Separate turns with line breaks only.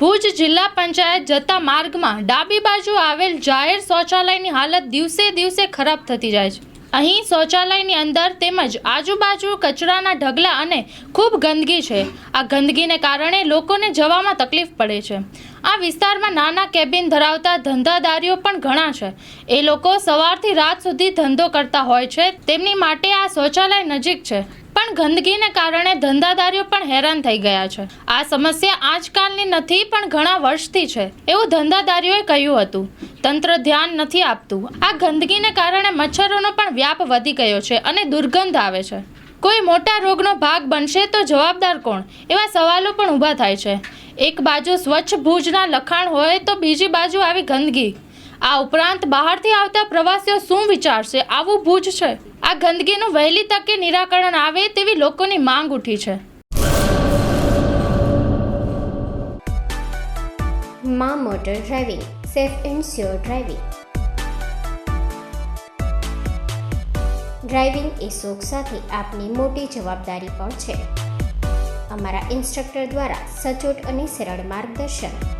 ભુજ જિલ્લા પંચાયત જતા માર્ગમાં ડાબી બાજુ આવેલ જાહેર શૌચાલયની હાલત દિવસે દિવસે ખરાબ થતી જાય છે. અહીં શૌચાલયની અંદર તેમજ આજુબાજુ કચરાના ઢગલા અને ખૂબ ગંદકી છે. આ ગંદકીને કારણે લોકોને જવામાં તકલીફ પડે છે. આ વિસ્તારમાં નાના કેબિન ધરાવતા ધંધાદારીઓ પણ ઘણા છે. એ લોકો સવારથી રાત સુધી ધંધો કરતા હોય છે. તેમની માટે આ શૌચાલય નજીક છે. ગંદકીને કારણે ધંધાદારીઓ પણ હેરાન થઈ ગયા છે. આ સમસ્યા આજકાલની નથી, પણ ઘણા વર્ષથી છે, એવું ધંધાદારીઓએ કહ્યું હતું. તંત્ર ધ્યાન નથી આપતું. આ ગંદકીને કારણે મચ્છરોનો પણ વ્યાપ વધી ગયો છે અને દુર્ગંધ આવે છે. કોઈ મોટા રોગનો ભાગ બનશે તો જવાબદાર કોણ? એવા સવાલો પણ ઊભા થાય છે. એક બાજુ સ્વચ્છ ભુજના લખાણ હોય તો બીજી બાજુ આવી ગંદકી. આ ઉપરાંત બહારથી આવતા પ્રવાસીઓ શું વિચારશે? આવું ભૂજ છે. આ ગંદકીનું વહેલી તકે નિરાકરણ આવે તેવી લોકોની માંગ ઉઠી છે.
મા motor driving, safe and sure driving. Driving એ શોખ સાથે આપની મોટી જવાબદારી પણ છે. અમારા ઇન્સ્ટ્રક્ટર દ્વારા સચોટ અને સરળ માર્ગદર્શન.